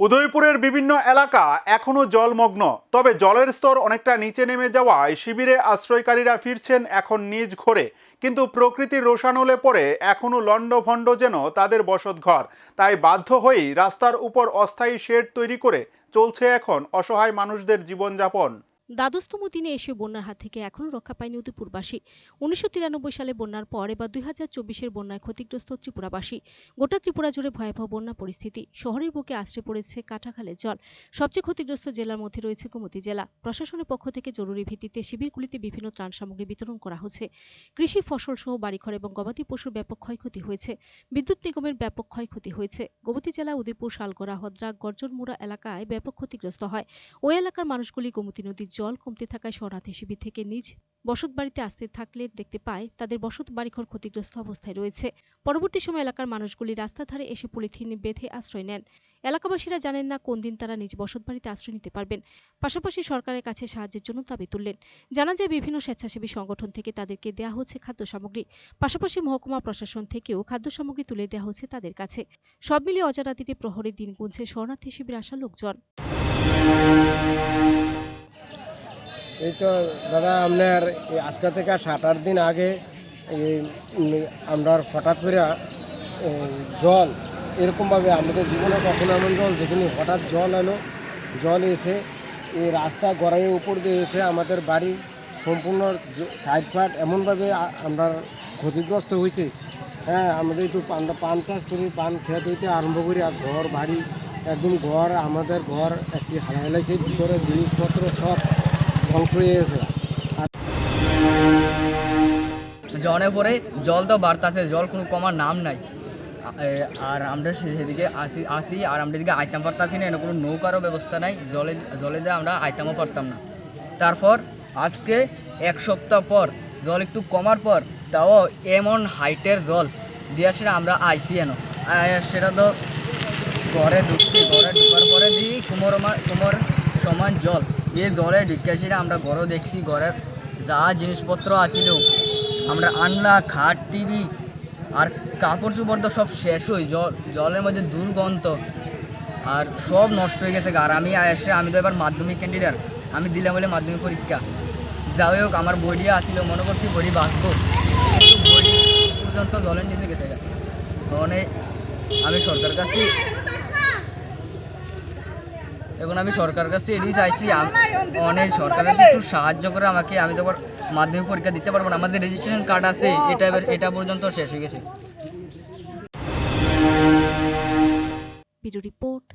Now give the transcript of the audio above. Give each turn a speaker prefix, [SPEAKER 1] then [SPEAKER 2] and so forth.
[SPEAKER 1] উদয়পুরের বিভিন্ন এলাকা এখনও জলমগ্ন। তবে জলের স্তর অনেকটা নিচে নেমে যাওয়ায় শিবিরে আশ্রয়কারীরা ফিরছেন এখন নিজ ঘরে। কিন্তু প্রকৃতির রোষানলে পরে এখনও লণ্ডভণ্ড যেন তাদের বসতঘর। তাই বাধ্য হয়েই রাস্তার উপর অস্থায়ী শেড তৈরি করে চলছে এখন অসহায় মানুষদের জীবনযাপন।
[SPEAKER 2] দ্বাদশতম দিনে এসে বন্যার হাত থেকে এখনও রক্ষা পায়নি উদয়পুরবাসী। উনিশশো তিরানব্বই সালে বন্যার পর এবার দুই হাজার চব্বিশের বন্যায় ক্ষতিগ্রস্ত ত্রিপুরাবাসী। গোটা ত্রিপুরা জুড়ে ভয়াবহ বন্যা পরিস্থিতি। শহরের বুকে আশ্রে পড়েছে কাটাখালের জল। সবচেয়ে ক্ষতিগ্রস্ত জেলার মধ্যে রয়েছে গোমতী জেলা। প্রশাসনের পক্ষ থেকে জরুরি ভিত্তিতে শিবিরগুলিতে বিভিন্ন ত্রাণ সামগ্রী বিতরণ করা হচ্ছে। কৃষি ফসল সহ বাড়িঘর এবং গবাদি পশুর ব্যাপক ক্ষয়ক্ষতি হয়েছে। বিদ্যুৎ নিগমের ব্যাপক ক্ষয়ক্ষতি হয়েছে। গোমতী জেলা, উদয়পুর, শালগড়া হদ্রা গর্জনমুড়া এলাকায় ব্যাপক ক্ষতিগ্রস্ত হয়। ওই এলাকার মানুষগুলি গোমতী নদীর জল কমতে থাকায় শরণার্থী শিবির থেকে নিজ বসত বাড়িতে আসতে থাকলে দেখতে পায়, তাদের বসত বাড়িঘর ক্ষতিগ্রস্ত অবস্থায় রয়েছে। পরবর্তী সময় এলাকার মানুষগুলি রাস্তার ধারে এসে পলিথিন বেঁধে আশ্রয় নেন। এলাকাবাসীরা জানেন না কোন দিন তারা নিজ বসত বাড়িতে আশ্রয় নিতে পারবেন। পাশাপাশি সরকারের কাছে সাহায্যের জন্য দাবি তুললেন। জানা যায়, বিভিন্ন স্বেচ্ছাসেবী সংগঠন থেকে তাদেরকে দেওয়া হচ্ছে খাদ্য সামগ্রী। পাশাপাশি মহকুমা প্রশাসন থেকেও খাদ্য সামগ্রী তুলে দেওয়া হচ্ছে তাদের কাছে। সব মিলিয়ে অজারাতিতে প্রহরের দিন গুনছে শরণার্থী শিবির আসা লোকজন।
[SPEAKER 3] এই তো দাদা, আপনার আজকে থেকে সাত আট দিন আগে আমরা হঠাৎ করে জল, এরকমভাবে আমাদের জীবনে কখনো এমন জল দেখিনি। হঠাৎ জল এলো, জল এসে এই রাস্তা গড়াইয়ের উপর দিয়ে এসে আমাদের বাড়ি সম্পূর্ণ সাইড ফাট এমনভাবে আমরা ক্ষতিগ্রস্ত হয়েছে। হ্যাঁ আমাদের একটু পান পান চাষ করি, পান খেত হইতে আরম্ভ করি, আর ঘর, বাড়ি, একদম ঘর, আমাদের ঘর, একটি হালাইছে ভিতরে জিনিসপত্র সব ধ্বংস হয়ে গেছে
[SPEAKER 4] জনে পরে জল তো বাড়তাছে, জল কোনো কমার নাম নাই। আর আমরা সেদিকে আসি আসি, আর আমরা এদিকে আইতাম পারতাছি না কোনো নৌকারও ব্যবস্থা নাই, জলে জলে দিয়ে আমরা আইতামও পারতাম না। তারপর আজকে এক সপ্তাহ পর জল একটু কমার পর তাও এমন হাইটের জল দিয়ে সেটা আমরা আইসি এনো। সেটা তো ঘরে ঢুকছি, ঘরে ঢুকার পরে দিই কুমোর আমার কুমোর সমান জল। এই জলে ঢুকে আসি আমরা ঘরও দেখছি, ঘরের যা জিনিসপত্র আছিল আমরা আনলা খাট, টিভি আর কাপড় চোপড় তো সব শেষ হই জল, জলের মধ্যে দুর্গন্ধ আর সব নষ্ট হয়ে গেছে আর আমি এসে, আমি তো এবার মাধ্যমিক ক্যান্ডিডেট আমি দিলাম বলে মাধ্যমিক পরীক্ষা। যাই হোক, আমার বডি আসছিল মনে করছি বডি বাঁচবো। কিন্তু পর্যন্ত জলের নিচে গেছে মানে আমি সরকার কাছে এখন আমি সরকার থেকে এড়িয়ে চাইছি। অনেক সরকারের একটু সাহায্য করে আমাকে, আমি তো মাধ্যমিক পরীক্ষা দিতে পারব না। আমাদের রেজিস্ট্রেশন কার্ড আছে, এটা এবার এটা পর্যন্ত শেষ হয়ে গেছে।
[SPEAKER 2] রিপোর্ট